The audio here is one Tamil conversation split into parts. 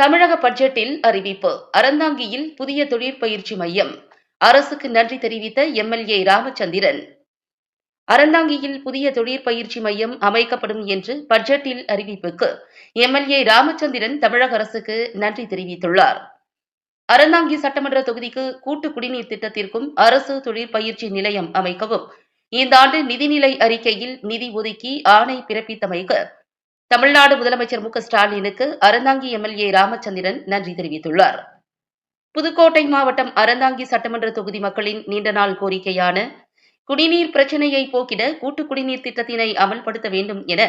தமிழக பட்ஜெட்டில் அறிவிப்பு. அறந்தாங்கியில் புதிய தொழிற்பயிற்சி மையம். அரசுக்கு நன்றி தெரிவித்த எம்எல்ஏ ராமச்சந்திரன். அறந்தாங்கியில் புதிய தொழிற்பயிற்சி மையம் அமைக்கப்படும் என்று பட்ஜெட்டில் அறிவிப்புக்கு எம்எல்ஏ ராமச்சந்திரன் தமிழக அரசுக்கு நன்றி தெரிவித்துள்ளார். அறந்தாங்கி சட்டமன்ற தொகுதிக்கு கூட்டு குடிநீர் திட்டத்திற்கும் அரசு தொழிற்பயிற்சி நிலையம் அமைக்கவும். இந்த ஆண்டு நிதிநிலை அறிக்கையில் நிதி ஒதுக்கி ஆணை பிறப்பித்தமைக்கு தமிழ்நாடு முதலமைச்சர் மு க ஸ்டாலினுக்கு அறந்தாங்கி எம்எல்ஏ ராமச்சந்திரன் நன்றி தெரிவித்துள்ளார். புதுக்கோட்டை மாவட்டம் அறந்தாங்கி சட்டமன்ற தொகுதி மக்களின் நீண்ட நாள் கோரிக்கையான குடிநீர் பிரச்சினையை போக்கிட கூட்டு குடிநீர் திட்டத்தினை அமல்படுத்த வேண்டும் என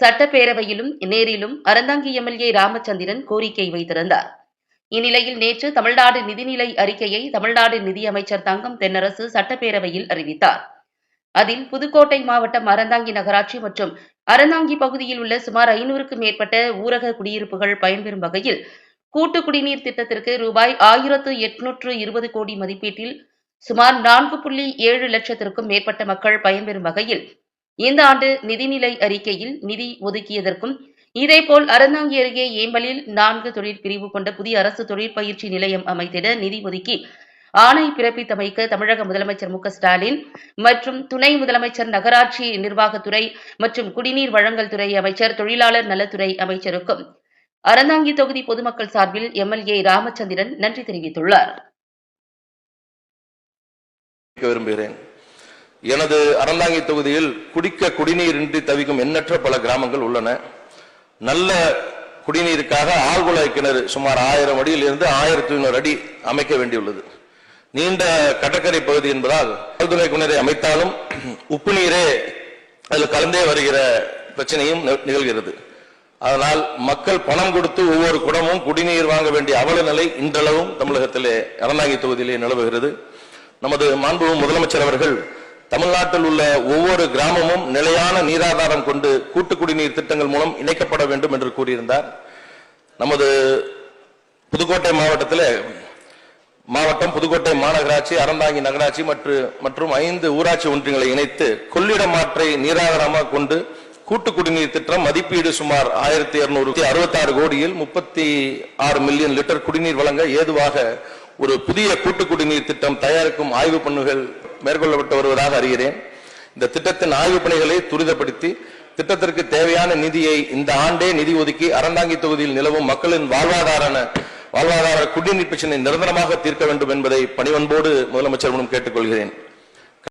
சட்டப்பேரவையிலும் நேரிலும் அறந்தாங்கி எம்எல்ஏ ராமச்சந்திரன் கோரிக்கை வைத்திருந்தார். இந்நிலையில் நேற்று தமிழ்நாடு நிதிநிலை அறிக்கையை தமிழ்நாடு நிதியமைச்சர் தங்கம் தென்னரசு சட்டப்பேரவையில் அறிவித்தார். அதில் புதுக்கோட்டை மாவட்டம் அறந்தாங்கி நகராட்சி மற்றும் அறந்தாங்கி பகுதியில் உள்ள சுமார் ஐநூறுக்கும் மேற்பட்ட ஊரக குடியிருப்புகள் பயன்பெறும் வகையில் கூட்டு குடிநீர் திட்டத்திற்கு ரூபாய் ஆயிரத்து எட்நூற்று இருபது கோடி மதிப்பீட்டில் சுமார் நான்கு புள்ளி ஏழு லட்சத்திற்கும் மேற்பட்ட மக்கள் பயன்பெறும் வகையில் இந்த ஆண்டு நிதிநிலை அறிக்கையில் நிதி ஒதுக்கியதற்கும் இதேபோல் அறந்தாங்கி அருகே ஏம்பலில் நான்கு தொழிற்பிரிவு கொண்ட புதிய அரசு தொழிற்பயிற்சி நிலையம் அமைத்திட நிதி ஒதுக்கி ஆணை பிறப்பித்தமைக்க தமிழக முதலமைச்சர் மு ஸ்டாலின் மற்றும் துணை முதலமைச்சர் நகராட்சி நிர்வாகத்துறை மற்றும் குடிநீர் வழங்கல் துறை அமைச்சர் தொழிலாளர் நலத்துறை அமைச்சருக்கும். அறந்தாங்கி தொகுதி பொதுமக்கள் சார்பில் எம்எல்ஏ ராமச்சந்திரன் நன்றி தெரிவித்துள்ளார். விரும்புகிறேன். எனது அறந்தாங்கி தொகுதியில் குடிக்க குடிநீர் இன்றி தவிக்கும் எண்ணற்ற பல கிராமங்கள் உள்ளன. நல்ல குடிநீருக்காக ஆழ்குழாய் கிணறு சுமார் ஆயிரம் அடியில் இருந்து ஆயிரத்தி ஐநூறு அடி அமைக்க வேண்டியுள்ளது. நீண்ட கடற்கரை பகுதி என்பதால் பல்துறை கிணறை அமைத்தாலும் உப்பு நீரே அதில் கலந்தே வருகிற பிரச்சனையும் நிகழ்கிறது. அதனால் மக்கள் பணம் கொடுத்து ஒவ்வொரு குடமும் குடிநீர் வாங்க வேண்டிய அவல நிலை இன்றளவும் தமிழகத்திலே அறந்தாங்கி தொகுதியிலே நிலவுகிறது. நமது மாண்பு முதலமைச்சர் அவர்கள் தமிழ்நாட்டில் உள்ள ஒவ்வொரு கிராமமும் நிலையான நீராதாரம் கொண்டு கூட்டு குடிநீர் திட்டங்கள் மூலம் இணைக்கப்பட வேண்டும் என்று கூறியிருந்தார். நமது புதுக்கோட்டை மாவட்டத்தில் மாவட்டம் புதுக்கோட்டை மாநகராட்சி அறந்தாங்கி நகராட்சி மற்றும் மற்றும் ஐந்து ஊராட்சி ஒன்றியங்களை இணைத்து கொள்ளிடம் ஆற்றை நீராதாரமாக கொண்டு கூட்டு குடிநீர் திட்டம் மதிப்பீடு சுமார் ஆயிரத்தி இருநூறு அறுபத்தி ஆறு கோடியில் முப்பத்தி ஆறு மில்லியன் லிட்டர் குடிநீர் வழங்க ஏதுவாக ஒரு புதிய கூட்டு குடிநீர் திட்டம் தயாரிக்கும் ஆய்வு பணிகள் மேற்கொள்ளப்பட்டு வருவதாக அறிகிறேன். இந்த திட்டத்தின் ஆய்வு பணிகளை துரிதப்படுத்தி திட்டத்திற்கு தேவையான நிதியை இந்த ஆண்டே நிதி ஒதுக்கி அறந்தாங்கி தொகுதியில் நிலவும் மக்களின் வாழ்வாதார வாழ்வாதார குடிநீர் பிரச்சினை நிரந்தரமாக தீர்க்க வேண்டும் என்பதை பணிவன்போடு முதலமைச்சர் மூலம் கேட்டுக்கொள்கிறேன்.